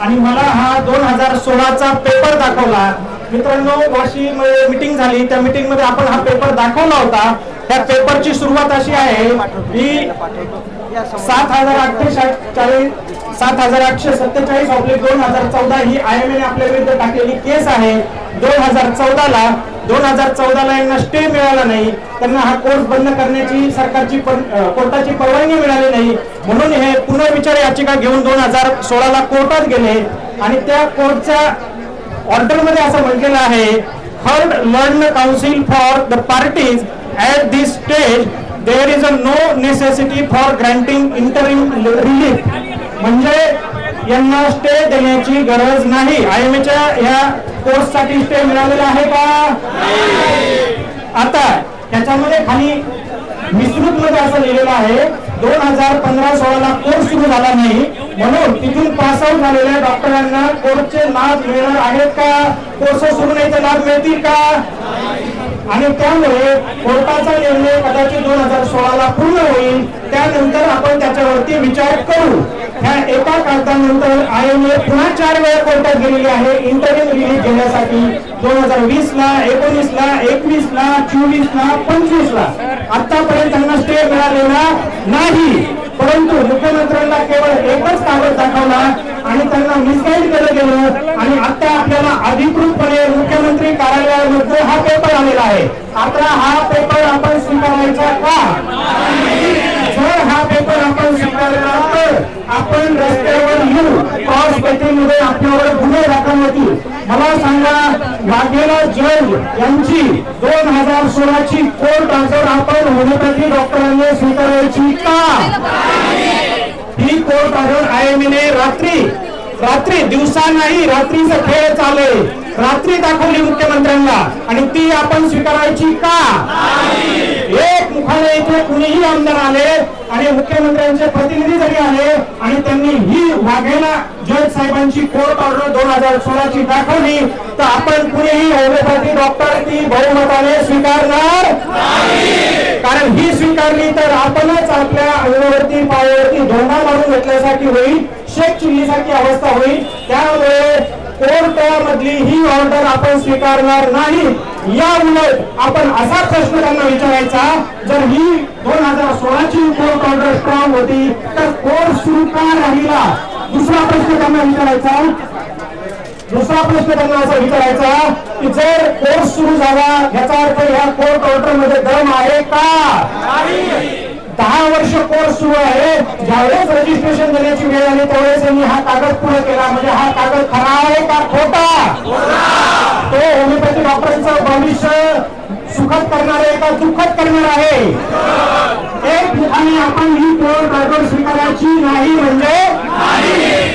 आणि मला हा दोन हजार सोळाचा पेपर दाखवला. मित्रांनो वाशी मिटिंग झाली. त्या मिटिंगमध्ये आपण हा पेपर दाखवला होता. त्या पेपरची सुरुवात अशी आहे की सात हजार आठशे चाळीस सात हजार आठशे सत्तेचाळीस ऑब्लिक दोन हजार चौदा ही आय एम आपल्या विरुद्ध टाकलेली केस आहे. दोन हजार चौदाला दोन हजार चौदाला यांना स्टे मिळाला नाही. त्यांना हा कोर्स बंद करण्याची सरकारची कोर्टाची परवानगी मिळाली नाही. म्हणून हे पुनर्विचार याचिका घेऊन दोन हजार सोळाला कोर्टात गेले. आणि त्या कोर्टच्या ऑर्डरमध्ये असं म्हटलेलं आहे third learn counsel for the parties at this stage there is a no necessity for granting interim relief म्हणजे यांना स्टे देण्याची गरज नाही. आय एम एच्या या कोर्ससाठी स्टे मिळालेला आहे का? आता त्याच्यामध्ये खाली विस्तृत मध्ये असं लिहिलेलं आहे दोन हजार पंधरा सोळाला कोर्स सुरू झाला नाही म्हणून तिथून पास झालेल्या डॉक्टरांना कोर्सचे लाभ मिळणार आहेत का? कोर्स सुरू नाही तर लाभ मिळतील का? आणि त्यामुळे कोर्टाचा निर्णय कदाचित दोन हजार सोळाला पूर्ण होईल त्यानंतर आपण त्याच्यावरती विचार करू. ह्या आय एम ए पुन्हा चार वेळा कोर्टात गेलेली आहे. इंटरव्ह्यू रिलीज घेण्यासाठी दोन हजार वीस ला एकोणीस ला एकवीस ला चोवीस ला पंचवीस ला. आतापर्यंत त्यांना स्टे मिळालेला नाही. परंतु मुख्यमंत्र्यांना केवळ एकच कागद दाखवला आणि त्यांना मिसगाईड केलं गेलं. आणि आता आपल्याला अधिकृतपणे मुख्यमंत्री कार्यालयामध्ये हा पेपर आलेला आहे. आता हा पेपर आपण स्वीकारायचा का जर हा पेपर आपण स्वीकारला तर आपण रस्त्यावर क्रॉसमध्ये आपल्यावर गुन्हे दाखल होतील. मला सांगा वाघेला जल यांची दोन हजार सोळाची कोर्ट हजर आपण होमिओपॅथी डॉक्टरांनी स्वीकारायची का? ही कोर्ट हजर आय एम रात्री रात्री दिवसा नाही रात्रीचा खेळ चाले. रात्री दाखवली मुख्यमंत्र्यांना. आणि ती आपण स्वीकारायची का? मुखाने कुणीही आमदार आले आणि मुख्यमंत्र्यांचे प्रतिनिधी जरी आले आणि त्यांनी ही वाघेला जज साहेबांची कोर्ट ऑर्डर दोन हजार सोळाची दाखवली तर आपण कुणीही होमिओपॅथी डॉक्टर ती बहुमताने स्वीकारणार कारण ही स्वीकारली तर आपणच आपल्या अंगावरती पायावरती धोंडा मारून घेतल्यासारखी होईल शेख चिल्लीसारखी अवस्था होईल. त्यामुळे कोर्टामधली ही ऑर्डर आपण स्वीकारणार नाही. या उलट आपण असा प्रश्न त्यांना विचारायचा जर ही दोन हजार सोळाची कोर्ट ऑर्डर स्ट्रॉंग होती तर कोर्ट सुरू बघा दुसरा प्रश्न त्यांना विचारायचा. दुसरा प्रश्न त्यांना असा विचारायचा की जर कोर्स सुरू झाला याचा अर्थ या कोर्ट ऑर्डरमध्ये दम आहे का? दहा वर्ष कोर्स सुरू आहे. ज्यावेळेस रजिस्ट्रेशन देण्याची वेळ आली त्यावेळेस यांनी हा कागद पूर्ण केला. म्हणजे हा कागद खरा आहे का खोटा? तो होमिओपॅथी डॉक्टरांचं भविष्य सुखद करणार आहे का दुःखद करणार आहे? एक ठिकाणी आपण ही कोर्ट ऑर्डर स्वीकारायची नाही. म्हणजे Hadi!